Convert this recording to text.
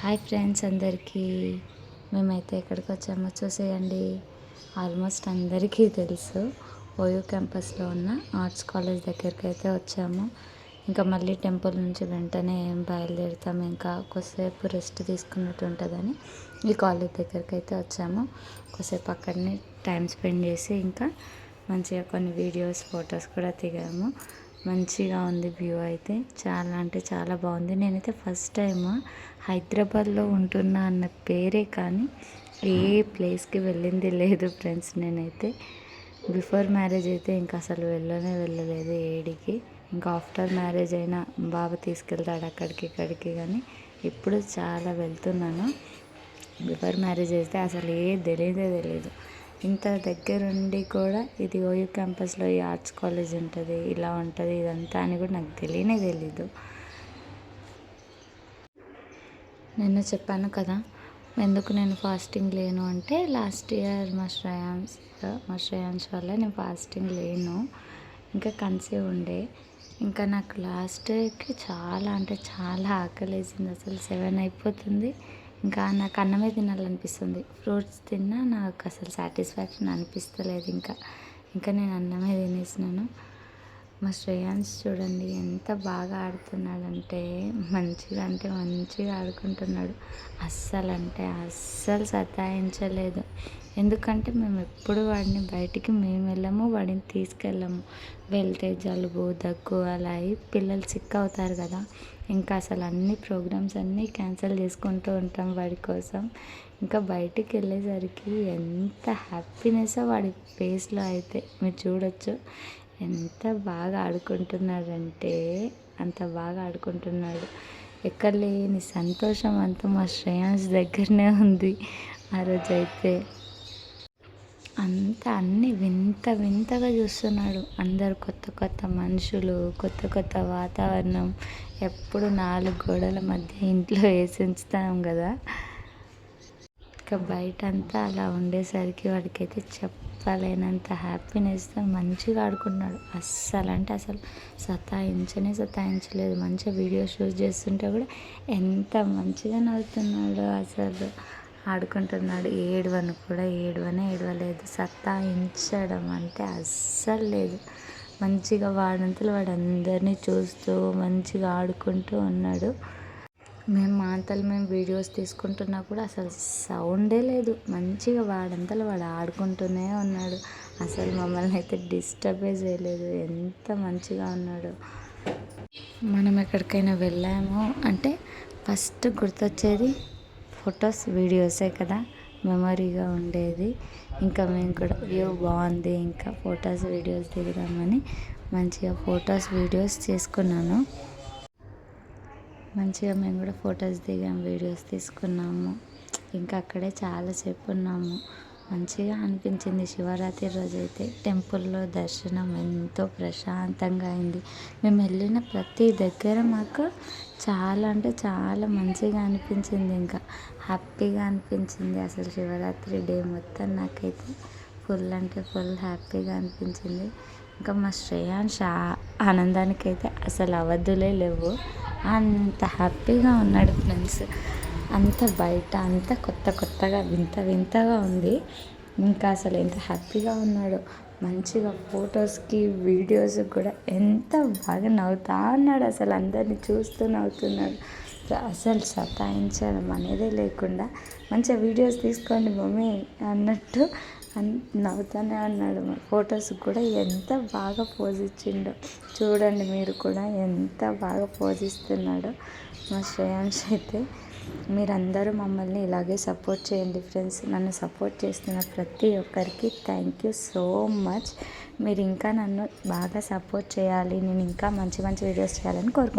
Hi friends అందరికీ. మేమైతే ఎక్కడికి వచ్చామో చూసేయండి. ఆల్మోస్ట్ అందరికీ తెలుసు. ఓయో క్యాంపస్లో ఉన్న ఆర్ట్స్ కాలేజ్ దగ్గరికి అయితే వచ్చాము. ఇంకా మళ్ళీ టెంపుల్ నుంచి వెంటనే ఏం బయలుదేరుతాము ఇంకా కొద్దిసేపు రెస్ట్ తీసుకున్నట్టు ఉంటుందని ఈ కాలేజ్ దగ్గరికి అయితే వచ్చాము. కొద్దిసేపు అక్కడనే టైం స్పెండ్ చేసి ఇంకా మంచిగా కొన్ని వీడియోస్ ఫొటోస్ కూడా దిగాము. మంచిగా ఉంది వ్యూ అయితే. చాలా అంటే చాలా బాగుంది. నేనైతే ఫస్ట్ టైం హైదరాబాద్లో ఉంటున్నా అన్న పేరే కానీ ఏ ప్లేస్కి వెళ్ళింది లేదు ఫ్రెండ్స్ నేనైతే. బిఫోర్ మ్యారేజ్ అయితే ఇంకా అసలు వెళ్ళనే వెళ్ళలేదు ఏడికి. ఇంకా ఆఫ్టర్ మ్యారేజ్ అయినా బాబు తీసుకెళ్తాడు అక్కడికి ఇక్కడికి కానీ ఇప్పుడు చాలా వెళ్తున్నాను. బిఫోర్ మ్యారేజ్ అయితే అసలు ఏ తెలియదే తెలియదు ఇంత దగ్గరుండి కూడా ఇది ఓయూ క్యాంపస్లో ఈ ఆర్ట్స్ కాలేజ్ ఉంటుంది ఇలా ఉంటుంది ఇదంతా అని కూడా నాకు తెలియనే తెలీదు. నిన్న చెప్పాను కదా ఎందుకు నేను ఫాస్టింగ్ లేను అంటే లాస్ట్ ఇయర్ మా శ్రేయాన్స్ మా శ్రేయాన్స్ వల్ల నేను ఫాస్టింగ్ లేను ఇంకా కన్సీవ్ ఉండే. ఇంకా నాకు లాస్ట్ చాలా అంటే చాలా ఆకలేసింది అసలు సెవెన్ అయిపోతుంది. ఇంకా నాకు అన్నమే తినాలనిపిస్తుంది. ఫ్రూట్స్ తిన్నా నాకు అసలు సాటిస్ఫాక్షన్ అనిపిస్తలేదు ఇంకా. ఇంకా నేను అన్నమే తినేసినాను. మా శ్రేయాన్స్ చూడండి ఎంత బాగా ఆడుతున్నాడంటే మంచిగా అంటే మంచిగా ఆడుకుంటున్నాడు. అస్సలు అంటే అస్సలు సతాయించలేదు. ఎందుకంటే మేము ఎప్పుడు వాడిని బయటికి మేము వెళ్ళము వాడిని తీసుకెళ్ళము. వెళ్తే జలుబు దగ్గు అలా అయి పిల్లలు సిక్ అవుతారు కదా. ఇంకా అసలు అన్ని ప్రోగ్రామ్స్ అన్నీ క్యాన్సిల్ చేసుకుంటూ ఉంటాం వాడి కోసం. ఇంకా బయటికి వెళ్ళేసరికి ఎంత హ్యాపీనెస్ వాడి ఫేస్లో అయితే మీరు చూడొచ్చు. ఎంత బాగా ఆడుకుంటున్నాడంటే అంత బాగా ఆడుకుంటున్నాడు. ఎక్కడ లేని సంతోషం అంతా మా శ్రేయాన్స్ దగ్గరనే ఉంది ఆ రోజైతే. అంత అన్ని వింత వింతగా చూస్తున్నాడు. అందరు కొత్త కొత్త మనుషులు కొత్త కొత్త వాతావరణం ఎప్పుడు నాలుగు గోడల మధ్య ఇంట్లో వేసి ఉంచుతాం కదా. ఇంకా బయట అంతా అలా ఉండేసరికి వాడికైతే చెప్పలేనంత హ్యాపీనెస్తో మంచిగా ఆడుకున్నాడు. అస్సలు అంటే అసలు సతాయించనే సతాయించలేదు. మంచిగా వీడియో షూట్ చేస్తుంటే కూడా ఎంత మంచిగా నవ్వుతున్నాడు అసలు. ఆడుకుంటున్నాడు. ఏడవను కూడా ఏడవనే ఏడవలేదు. సతాయించడం అంటే అస్సలు లేదు. మంచిగా వాడంతలో వాడు అందరినీ చూస్తూ మంచిగా ఆడుకుంటూ ఉన్నాడు. మేము మా అంతలు మేము వీడియోస్ తీసుకుంటున్నా కూడా అసలు సౌండే లేదు. మంచిగా వాడంతలు వాడు ఆడుకుంటూనే ఉన్నాడు. అసలు మమ్మల్ని అయితే డిస్టర్బే చేయలేదు. ఎంత మంచిగా ఉన్నాడు. మనం ఎక్కడికైనా వెళ్ళాము అంటే ఫస్ట్ గుర్తొచ్చేది ఫొటోస్ వీడియోసే కదా. మెమరీగా ఉండేది. ఇంకా మేము కూడా వ్యూ బాగుంది ఇంకా ఫొటోస్ వీడియోస్ దిగుదామని మంచిగా ఫొటోస్ వీడియోస్ చేసుకున్నాను. మంచిగా మేము కూడా ఫొటోస్ దిగాం వీడియోస్ తీసుకున్నాము. ఇంకా అక్కడే చాలాసేపు ఉన్నాము. మంచిగా అనిపించింది శివరాత్రి రోజు అయితే టెంపుల్లో దర్శనం ఎంతో ప్రశాంతంగా అయింది. మేము వెళ్ళిన ప్రతి దగ్గర మాకు చాలా అంటే చాలా మంచిగా అనిపించింది ఇంకా. హ్యాపీగా అనిపించింది అసలు శివరాత్రి డే మొత్తం నాకైతే. ఫుల్ అంటే ఫుల్ హ్యాపీగా అనిపించింది. ఇంకా మా శ్రేయాన్ష్ ఆనందానికి అయితే అసలు అవధులే లేవు. అంత హ్యాపీగా ఉన్నాడు ఫ్రెండ్స్. అంత బయట అంత కొత్త కొత్తగా వింత వింతగా ఉంది. ఇంకా అసలు ఎంత హ్యాపీగా ఉన్నాడు. మంచిగా ఫొటోస్కి వీడియోస్ కూడా ఎంత బాగా నవ్వుతా ఉన్నాడు. అసలు అందరినీ చూస్తూ నవ్వుతున్నాడు. అసలు సతాయించడం అనేదే లేకుండా మంచిగా వీడియోస్ తీసుకోండి మమ్మీ అన్నట్టు నవ్వుతూనే అన్నాడు. ఫొటోస్ కూడా ఎంత బాగా పోజ్ ఇచ్చిండో. చూడండి మీరు కూడా ఎంత బాగా పోజ్ ఇస్తున్నాడో. మా శ్రేయాంశ్ అయితే మీరందరూ మమ్మల్ని ఇలాగే సపోర్ట్ చేయండి ఫ్రెండ్స్ నన్ను సపోర్ట్ చేస్తున్న ప్రతి ఒక్కరికి థ్యాంక్ యూ సో మచ్ మీరు ఇంకా నన్ను బాగా సపోర్ట్ చేయాలి. నేను ఇంకా మంచి మంచి వీడియోస్ చేయాలని కోరుకో